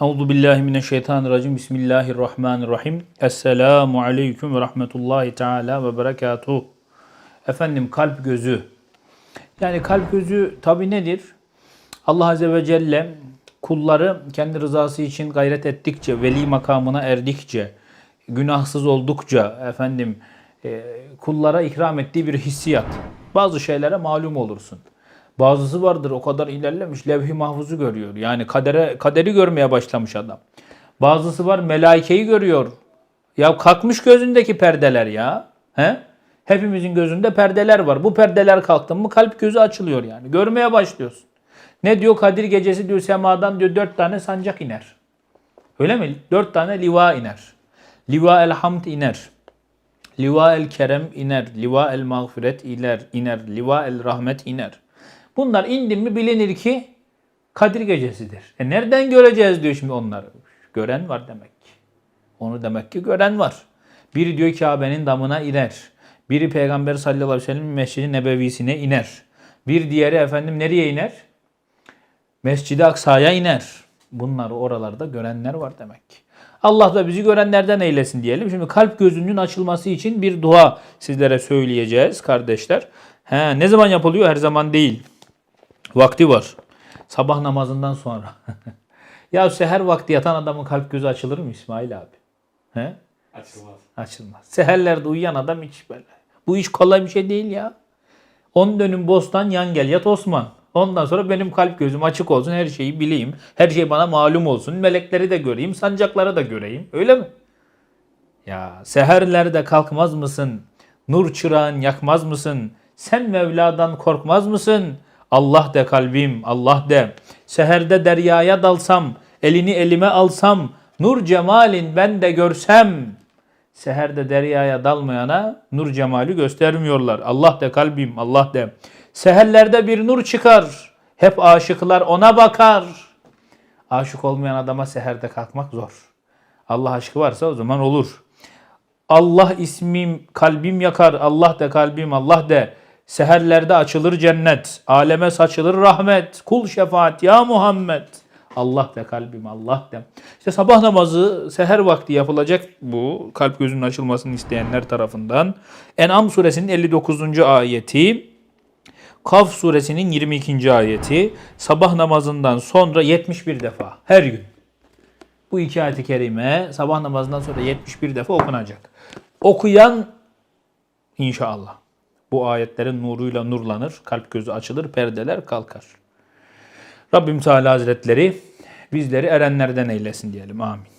Euzu billahi mineşşeytanirracim. Bismillahirrahmanirrahim. Esselamu aleyküm ve rahmetullahi teala ve berekatuhu. Efendim kalp gözü. Yani kalp gözü tabi nedir? Allah Azze ve Celle kulları kendi rızası için gayret ettikçe, veli makamına erdikçe, günahsız oldukça efendim e, kullara ikram ettiği bir hissiyat. Bazı şeylere malum olursun. Bazısı vardır o kadar ilerlemiş levh-i mahfuzu görüyor. Yani kadere kaderi görmeye başlamış adam. Bazısı var melaikeyi görüyor. Ya kalkmış gözündeki perdeler ya. He? Hepimizin gözünde perdeler var. Bu perdeler kalktı mı kalp gözü açılıyor yani. Görmeye başlıyorsun. Ne diyor Kadir gecesi diyor semadan diyor dört tane sancak iner. Öyle mi? Dört tane liva iner. Liva el hamd iner. Liva el kerem iner. Liva el mağfiret iner. iner. Liva el rahmet iner. Bunlar indi mi bilinir ki Kadir gecesidir. E nereden göreceğiz diyor şimdi onları. Gören var demek ki. Onu demek ki gören var. Biri diyor Kabe'nin damına iner. Biri Peygamber sallallahu aleyhi ve sellem Mescid-i Nebevisine iner. Bir diğeri efendim nereye iner? Mescid-i Aksa'ya iner. Bunları oralarda görenler var demek ki. Allah da bizi görenlerden eylesin diyelim. Şimdi kalp gözünün açılması için bir dua sizlere söyleyeceğiz kardeşler. He, ne zaman yapılıyor? Her zaman değil. Vakti var. Sabah namazından sonra. ya seher vakti yatan adamın kalp gözü açılır mı İsmail abi? He? Açılmaz. Açılmaz. Seherlerde uyuyan adam hiç böyle. Bu iş kolay bir şey değil ya. On dönüm bostan yan gel yat Osman. Ondan sonra benim kalp gözüm açık olsun. Her şeyi bileyim. Her şey bana malum olsun. Melekleri de göreyim. Sancakları da göreyim. Öyle mi? Ya seherlerde kalkmaz mısın? Nur çırağın yakmaz mısın? Sen Mevla'dan korkmaz mısın? Allah de kalbim, Allah de. Seherde deryaya dalsam, elini elime alsam, nur cemalin ben de görsem. Seherde deryaya dalmayana nur cemali göstermiyorlar. Allah de kalbim, Allah de. Seherlerde bir nur çıkar. Hep aşıklar ona bakar. Aşık olmayan adama seherde kalkmak zor. Allah aşkı varsa o zaman olur. Allah ismim kalbim yakar. Allah de kalbim Allah de. Seherlerde açılır cennet. Aleme saçılır rahmet. Kul şefaat ya Muhammed. Allah de kalbim Allah de. İşte sabah namazı seher vakti yapılacak bu kalp gözünün açılmasını isteyenler tarafından. En'am suresinin 59. ayeti. Kaf suresinin 22. ayeti. Sabah namazından sonra 71 defa her gün. Bu iki ayet-i kerime sabah namazından sonra 71 defa okunacak. Okuyan inşallah bu ayetlerin nuruyla nurlanır, kalp gözü açılır, perdeler kalkar. Rabbim Teala Hazretleri bizleri erenlerden eylesin diyelim. Amin.